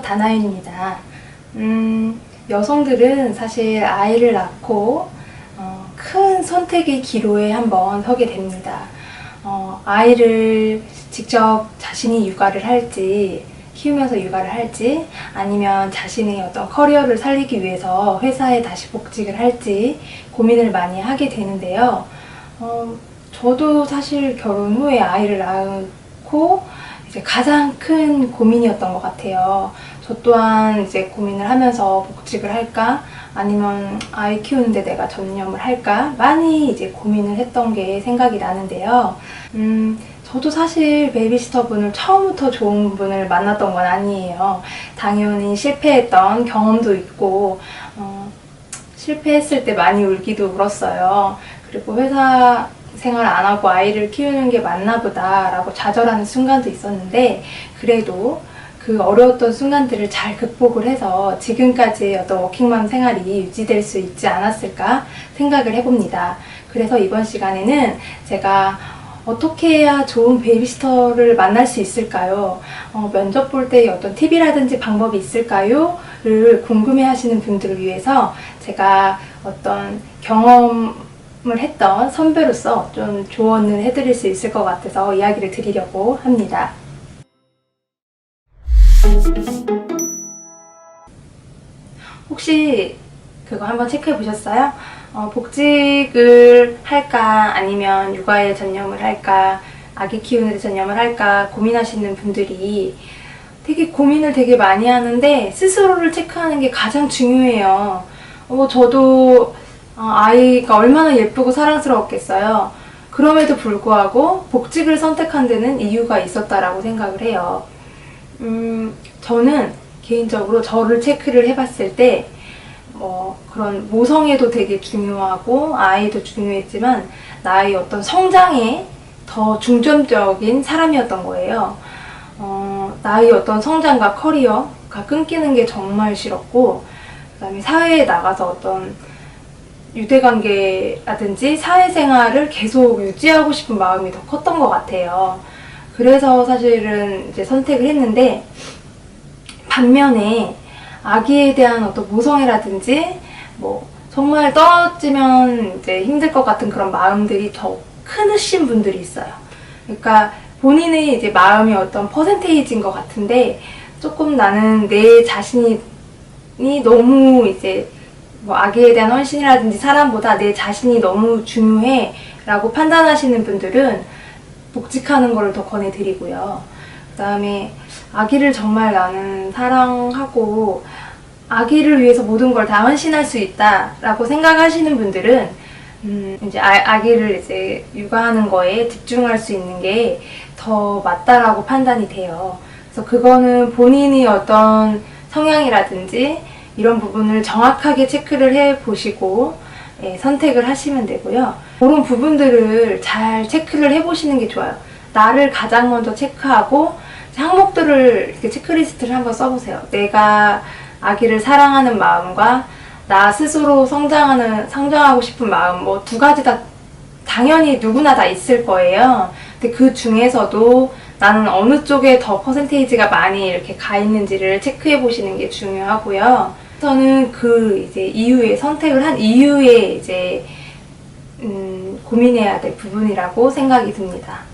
다나윤입니다. 음, 여성들은 사실 아이를 낳고 어, 큰 선택의 기로에 한번 서게 됩니다. 어, 아이를 직접 자신이 육아를 할지, 키우면서 육아를 할지, 아니면 자신의 어떤 커리어를 살리기 위해서 회사에 다시 복직을 할지 고민을 많이 하게 되는데요. 어, 저도 사실 결혼 후에 아이를 낳고 이제 가장 큰 고민이었던 것 같아요. 저 또한 이제 고민을 하면서 복직을 할까? 아니면 아이 키우는데 내가 전념을 할까? 많이 이제 고민을 했던 게 생각이 나는데요. 음, 저도 사실 베이비시터 분을 처음부터 좋은 분을 만났던 건 아니에요. 당연히 실패했던 경험도 있고, 어, 실패했을 때 많이 울기도 울었어요. 그리고 회사 생활 안 하고 아이를 키우는 게 맞나 보다라고 좌절하는 순간도 있었는데, 그래도 그 어려웠던 순간들을 잘 극복을 해서 지금까지의 어떤 워킹맘 생활이 유지될 수 있지 않았을까 생각을 해봅니다. 그래서 이번 시간에는 제가 어떻게 해야 좋은 베이비시터를 만날 수 있을까요? 어, 면접 볼 때 어떤 팁이라든지 방법이 있을까요? 를 궁금해 하시는 분들을 위해서 제가 어떤 경험을 했던 선배로서 좀 조언을 해드릴 수 있을 것 같아서 이야기를 드리려고 합니다. 혹시 그거 한번 체크해 보셨어요? 어, 복직을 할까 아니면 육아에 전념을 할까 아기 키우는 데 전념을 할까 고민하시는 분들이 되게 고민을 되게 많이 하는데 스스로를 체크하는 게 가장 중요해요. 어, 저도 어, 아이가 얼마나 예쁘고 사랑스러웠겠어요. 그럼에도 불구하고 복직을 선택한 데는 이유가 있었다라고 생각을 해요. 음, 저는 개인적으로 저를 체크를 해봤을 때, 뭐, 그런 모성애도 되게 중요하고, 아이도 중요했지만, 나의 어떤 성장에 더 중점적인 사람이었던 거예요. 어, 나의 어떤 성장과 커리어가 끊기는 게 정말 싫었고, 그 다음에 사회에 나가서 어떤 유대관계라든지 사회생활을 계속 유지하고 싶은 마음이 더 컸던 것 같아요. 그래서 사실은 이제 선택을 했는데 반면에 아기에 대한 어떤 모성애라든지 뭐 정말 떨어지면 이제 힘들 것 같은 그런 마음들이 더 크으신 분들이 있어요. 그러니까 본인의 이제 마음이 어떤 퍼센테이지인 것 같은데 조금 나는 내 자신이 너무 이제 뭐 아기에 대한 헌신이라든지 사람보다 내 자신이 너무 중요해 라고 판단하시는 분들은 복직하는 걸더 권해드리고요. 그 다음에 아기를 정말 나는 사랑하고 아기를 위해서 모든 걸 다 헌신할 수 있다라고 생각하시는 분들은 음, 이제 아, 아기를 이제 육아하는 거에 집중할 수 있는 게 더 맞다라고 판단이 돼요. 그래서 그거는 본인이 어떤 성향이라든지 이런 부분을 정확하게 체크를 해 보시고 예, 선택을 하시면 되고요. 그런 부분들을 잘 체크를 해 보시는 게 좋아요. 나를 가장 먼저 체크하고 항목들을 이렇게 체크리스트를 한번 써보세요. 내가 아기를 사랑하는 마음과 나 스스로 성장하는 성장하고 싶은 마음 뭐 두 가지 다 당연히 누구나 다 있을 거예요. 근데 그 중에서도 나는 어느 쪽에 더 퍼센테이지가 많이 이렇게 가 있는지를 체크해 보시는 게 중요하고요. 저는 그 이제 이후에 선택을 한 이후에 이제 음, 고민해야 될 부분이라고 생각이 듭니다.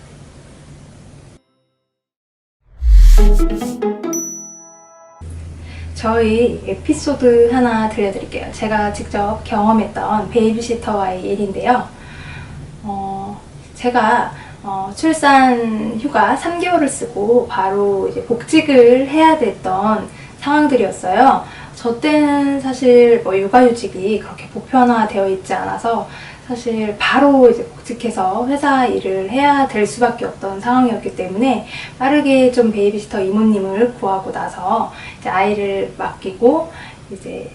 저희 에피소드 하나 들려드릴게요. 제가 직접 경험했던 베이비시터와의 일인데요. 어, 제가 어, 출산 휴가 3개월을 쓰고 바로 이제 복직을 해야 됐던 상황들이었어요. 저 때는 사실 뭐 육아휴직이 그렇게 보편화되어 있지 않아서 사실 바로 이제 복직해서 회사 일을 해야 될 수밖에 없던 상황이었기 때문에 빠르게 좀 베이비시터 이모님을 구하고 나서 이제 아이를 맡기고 이제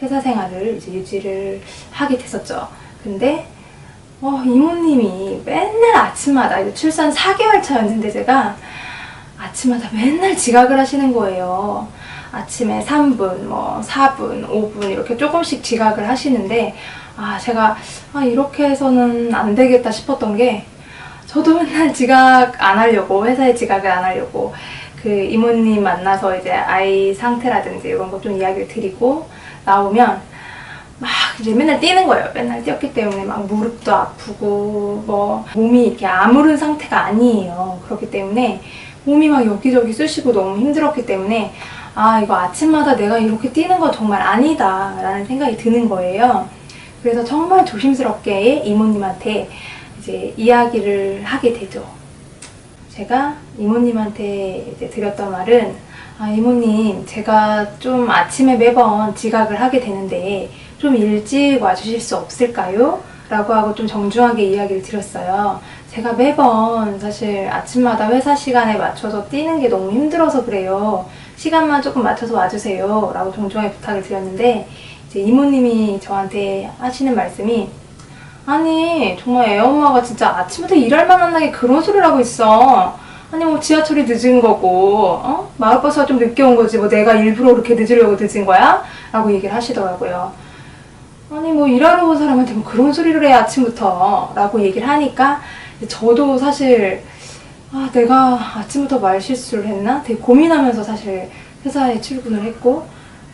회사 생활을 이제 유지를 하게 됐었죠. 근데 어, 이모님이 맨날 아침마다 이제 출산 4개월 차였는데 제가 아침마다 맨날 지각을 하시는 거예요. 아침에 3분, 뭐 4분, 5분 이렇게 조금씩 지각을 하시는데 아 제가 아, 이렇게 해서는 안 되겠다 싶었던 게 저도 맨날 지각 안 하려고 회사에 지각을 안 하려고 그그 이모님 만나서 이제 아이 상태라든지 이런 거 좀 이야기를 드리고 나오면 막 이제 맨날 뛰는 거예요. 맨날 뛰었기 때문에 막 무릎도 아프고 뭐 몸이 이렇게 아무른 상태가 아니에요. 그렇기 때문에 몸이 막 여기저기 쑤시고 너무 힘들었기 때문에 아 이거 아침마다 내가 이렇게 뛰는 건 정말 아니다 라는 생각이 드는 거예요. 그래서 정말 조심스럽게 이모님한테 이제 이야기를 하게 되죠. 제가 이모님한테 이제 드렸던 말은 아 이모님 제가 좀 아침에 매번 지각을 하게 되는데 좀 일찍 와주실 수 없을까요? 라고 하고 좀 정중하게 이야기를 드렸어요. 제가 매번 사실 아침마다 회사 시간에 맞춰서 뛰는 게 너무 힘들어서 그래요. 시간만 조금 맞춰서 와주세요. 라고 정중하게 부탁을 드렸는데 이제 이모님이 저한테 하시는 말씀이 아니 정말 애 엄마가 진짜 아침부터 일할 만한 나게 그런 소리를 하고 있어. 아니 뭐 지하철이 늦은 거고 어? 마을버스가 좀 늦게 온 거지 뭐 내가 일부러 그렇게 늦으려고 늦은 거야? 라고 얘기를 하시더라고요. 아니 뭐 일하러 온 사람한테 뭐 그런 소리를 해 아침부터 라고 얘기를 하니까 저도 사실 아 내가 아침부터 말 실수를 했나? 되게 고민하면서 사실 회사에 출근을 했고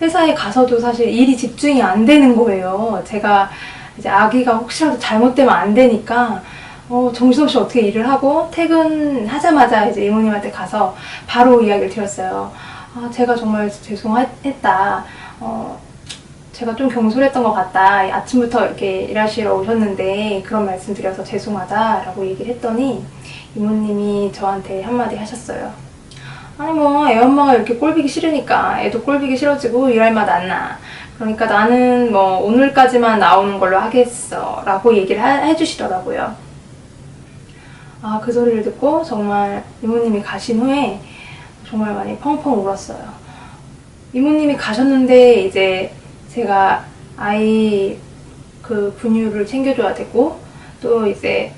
회사에 가서도 사실 일이 집중이 안 되는 거예요. 제가 이제 아기가 혹시라도 잘못되면 안 되니까 어, 정신없이 어떻게 일을 하고 퇴근하자마자 이제 이모님한테 가서 바로 이야기를 드렸어요. 아, 제가 정말 죄송했다. 어, 제가 좀 경솔했던 것 같다. 아침부터 이렇게 일하시러 오셨는데 그런 말씀 드려서 죄송하다라고 얘기를 했더니 이모님이 저한테 한마디 하셨어요. 아니 뭐 애 엄마가 이렇게 꼴보기 싫으니까 애도 꼴보기 싫어지고 일할 맛 안 나. 그러니까 나는 뭐 오늘까지만 나오는 걸로 하겠어 라고 얘기를 하- 해주시더라고요. 아 그 소리를 듣고 정말 이모님이 가신 후에 정말 많이 펑펑 울었어요. 이모님이 가셨는데 이제 제가 아이 그 분유를 챙겨줘야 되고 또 이제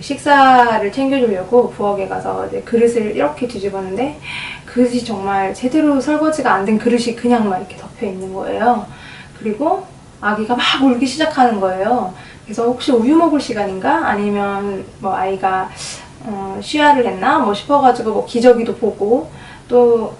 그 식사를 챙겨주려고 부엌에 가서 이제 그릇을 이렇게 뒤집었는데 그릇이 정말 제대로 설거지가 안 된 그릇이 그냥 막 이렇게 덮여 있는 거예요. 그리고 아기가 막 울기 시작하는 거예요. 그래서 혹시 우유 먹을 시간인가? 아니면 뭐 아이가 어, 쉬야를 했나? 뭐 싶어가지고 뭐 기저귀도 보고 또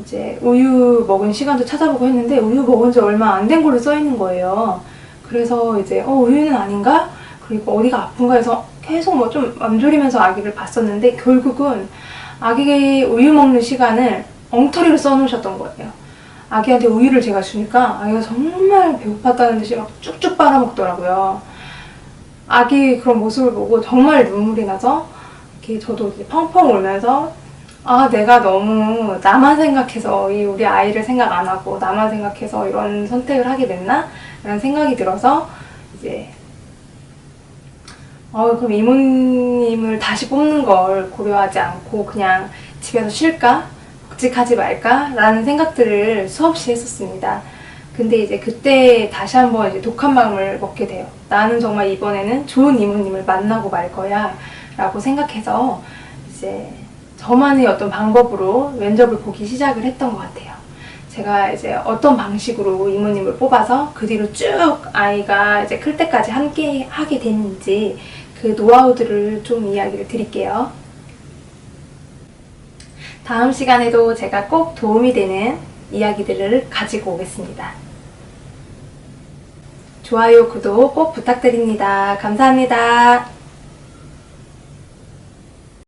이제 우유 먹은 시간도 찾아보고 했는데 우유 먹은 지 얼마 안 된 걸로 써 있는 거예요. 그래서 이제 어 우유는 아닌가? 그리고 어디가 아픈가 해서 계속 뭐 좀 맘졸이면서 아기를 봤었는데 결국은 아기 우유 먹는 시간을 엉터리로 써놓으셨던 거예요. 아기한테 우유를 제가 주니까 아기가 정말 배고팠다는 듯이 막 쭉쭉 빨아먹더라고요. 아기 그런 모습을 보고 정말 눈물이 나서 이렇게 저도 이제 펑펑 울면서 아 내가 너무 나만 생각해서 이 우리 아이를 생각 안 하고 나만 생각해서 이런 선택을 하게 됐나? 라는 생각이 들어서 이제 어 그럼 이모님을 다시 뽑는 걸 고려하지 않고 그냥 집에서 쉴까? 복직하지 말까? 라는 생각들을 수없이 했었습니다. 근데 이제 그때 다시 한번 이제 독한 마음을 먹게 돼요. 나는 정말 이번에는 좋은 이모님을 만나고 말 거야. 라고 생각해서 이제 저만의 어떤 방법으로 면접을 보기 시작을 했던 것 같아요. 제가 이제 어떤 방식으로 이모님을 뽑아서 그 뒤로 쭉 아이가 이제 클 때까지 함께 하게 됐는지 그 노하우들을 좀 이야기를 드릴게요. 다음 시간에도 제가 꼭 도움이 되는 이야기들을 가지고 오겠습니다. 좋아요, 구독 꼭 부탁드립니다. 감사합니다.